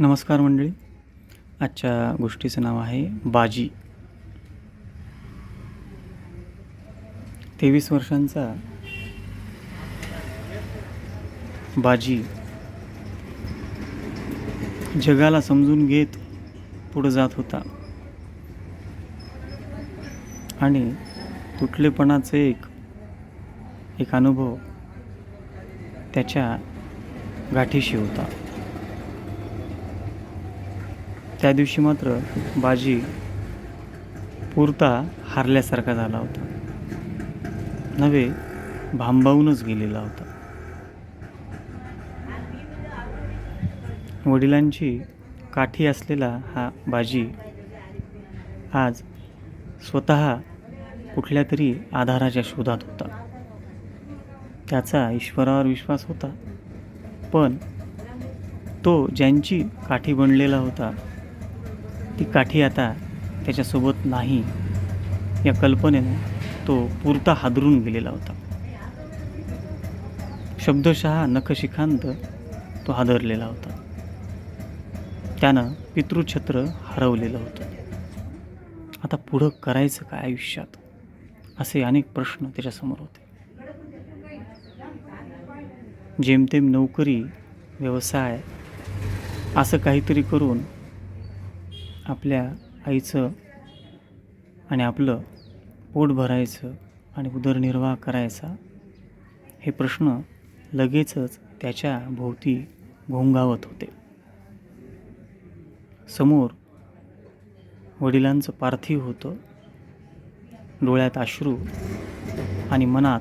नमस्कार मंडळी. आजच्या गोष्टीचं नाव आहे बाजी. तेवीस वर्षांचा बाजी जगाला समजून घेत पुढं जात होता. आणि तुटलेपणाचे एक एक अनुभव त्याच्या गाठीशी होता. त्या दिवशी मात्र बाजी पुरता हारल्यासारखा झाला होता. नव्हे भांबावूनच गेलेला होता. वडिलांची काठी असलेला हा बाजी आज स्वतः कुठल्या तरी आधाराच्या शोधात होता. त्याचा ईश्वरावर विश्वास होता. पण तो ज्यांची काठी बनलेला होता ती काठी आता त्याच्यासोबत नाही. या कल्पनेनं तो पुरता हादरून गेलेला होता. शब्दशः नखशिखांत तो हादरलेला होता. त्यानं पितृछत्र हरवलेलं होतं. आता पुढं करायचं काय आयुष्यात? असे अनेक प्रश्न त्याच्यासमोर होते. जेमतेम नोकरी व्यवसाय असं काहीतरी करून आपल्या आईचं आणि आपलं पोट भरायचं आणि उदरनिर्वाह करायचा हे प्रश्न लगेचच त्याच्या भोवती घोंगावत होते. समोर वडिलांचं पार्थिव होतं. डोळ्यात अश्रू आणि मनात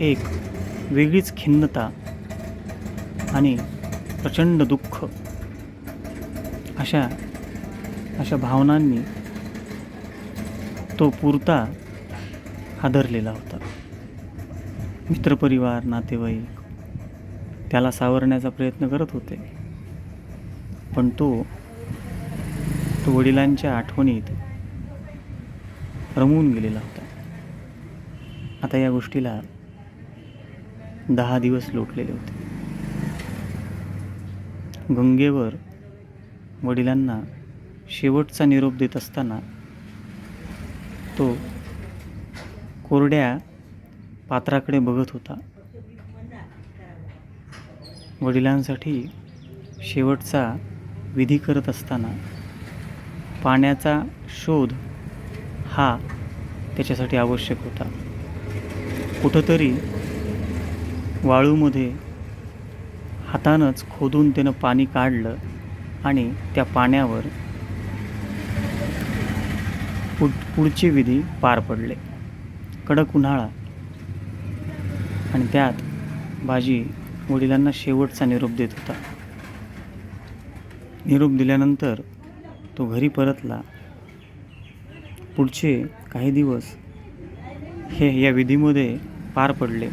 एक वेगळीच खिन्नता आणि प्रचंड दुःख अशा अशा भावनांनी तो पुरता हादरलेला होता. मित्रपरिवार नातेवाईक त्याला सावरण्याचा प्रयत्न करत होते. पण तो तो वडिलांच्या आठवणीत रमून गेलेला होता. आता या गोष्टीला दहा दिवस लोटलेले होते. गंगेवर वडिलांना शेवटचा निरोप देत असताना तो कोरड्या पात्राकडे बघत होता. वडिलांसाठी शेवटचा विधी करत असताना पाण्याचा शोध हा त्याच्यासाठी आवश्यक होता. कुठंतरी वाळूमध्ये हातानंच खोदून त्यानं पाणी काढलं आणि त्या पाण्यावर पुढ पुढचे विधी पार पडले. कडक उन्हाळा आणि त्यात बाजी वडिलांना शेवटचा निरोप देत होता. निरोप दिल्यानंतर तो घरी परतला. पुढचे काही दिवस हे या विधीमध्ये पार पडले.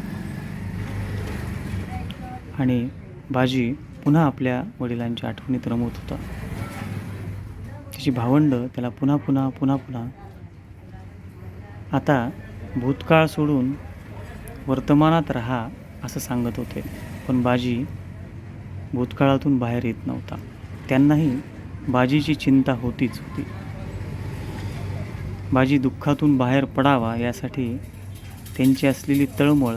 आणि बाजी पुन्हा आपल्या वडिलांच्या आठवणीत रमवत होता. त्याची भावंड त्याला पुन्हा पुन्हा पुन्हा पुन्हा आता भूतकाळ सोडून वर्तमानात राहा असं सांगत होते. पण बाजी भूतकाळातून बाहेर येत नव्हता. त्यांनाही बाजीची चिंता होतीच होती. बाजी दुःखातून बाहेर पडावा यासाठी त्यांची असलेली तळमळ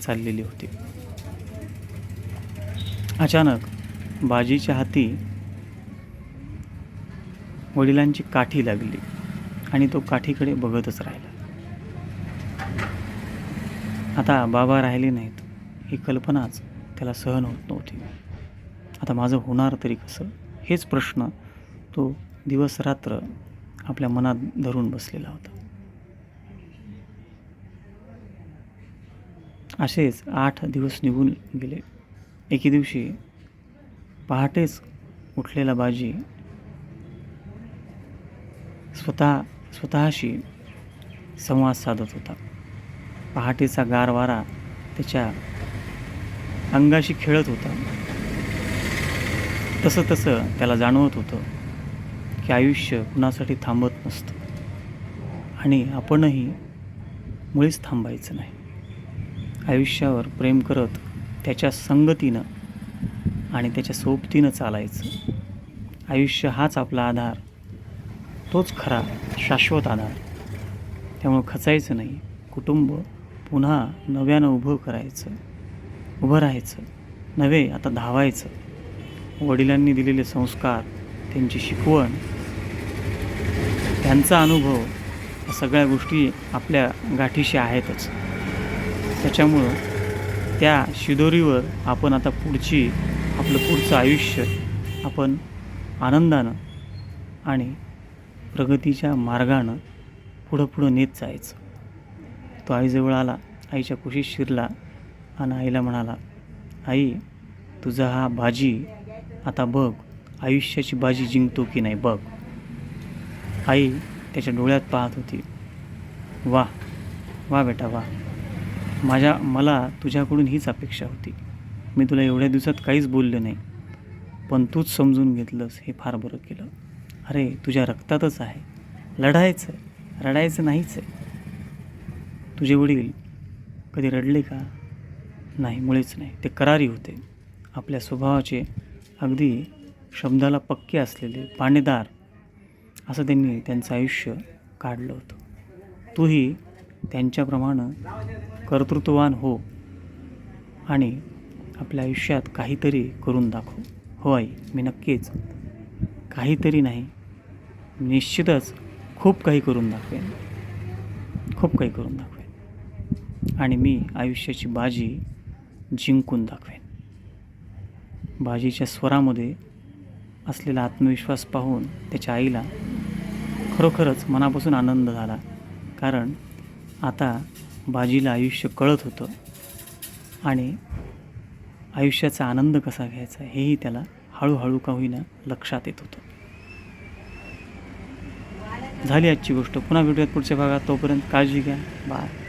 चाललेली होती. अचानक बाजीच्या हाती वडिलांची काठी लागली आणि तो काठीकडे बघतच राहिला. आता बाबा राहिले नाहीत. ही कल्पनाच त्याला सहन होत नव्हती. आता माझं होणार तरी कसं? हेच प्रश्न तो दिवस रात्र आपल्या मनात धरून बसलेला होता. असेच आठ दिवस निघून गेले. एके दिवशी पहाटेच उठलेला बाजी स्वतः स्वतःशी संवाद साधत होता. पहाटेचा गार वारा त्याच्या अंगाशी खेळत होता. तसं तसं त्याला जाणवत होतं की आयुष्य कुणासाठी थांबत नसतं आणि आपणही मुळीच थांबायचं नाही. आयुष्यावर प्रेम करत त्याच्या संगतीनं आणि त्याच्या सोबतीनं चालायचं. आयुष्य हाच आपला आधार तोच खरा शाश्वत आधार. त्यामुळं खचायचं नाही. कुटुंब पुन्हा नव्यानं उभं करायचं उभं राहायचं नव्हे आता धावायचं. वडिलांनी दिलेले संस्कार त्यांची शिकवण त्यांचा अनुभव या सगळ्या गोष्टी आपल्या गाठीशी आहेतच. त्याच्यामुळं त्या शिदोरीवर आपण आता पुढची आपलं पुढचं आयुष्य आपण आनंदानं आणि प्रगतीच्या मार्गानं पुढं पुढं नेत जायचं. तो आईजवळ आला आईच्या कुशीत शिरला आणि आईला म्हणाला आई तुझा हा बाजी आता बघ आयुष्याची बाजी जिंकतो की नाही बघ. आई त्याच्या डोळ्यात पाहत होती वा वा बेटा वा. माझ्या मला तुझ्याकडून हीच अपेक्षा होती. मी तुला एवढ्या दिवसात काहीच बोललं नाही पण तूच समजून घेतलंस हे फार बरं केलं. अरे तुझ्या रक्तातच आहे. लढायचं आहे. रडायचं नाहीच आहे. तुझे वडील कधी रडले का? नाही मुळेच नाही. ते करारी होते. आपल्या स्वभावाचे अगदी शब्दाला पक्के असलेले पाणेदार असं त्यांनी त्यांचं आयुष्य काढलं होतं. तूही त्यांच्याप्रमाणे कर्तृत्ववान हो आणि आपल्या आयुष्यात काहीतरी करून दाखव. हो आई मी नक्कीच काहीतरी नाही. निश्चितच खूप काही करून दाखवेन. खूप काही करून दाखवेन. आणि मी आयुष्याची बाजी जिंकून दाखवेन. बाजीच्या स्वरामध्ये असलेला आत्मविश्वास पाहून त्याच्या आईला खरोखरच मनापासून आनंद झाला. कारण आता बाजीला आयुष्य कळत होतं आणि आयुष्याचा आनंद कसा घ्यायचा हेही त्याला हळूहळू का होईना लक्षात येत होतं. झाली आजची गोष्ट. पुन्हा भेटूयात पुढच्या भागात. तोपर्यंत काळजी घ्या. बाय.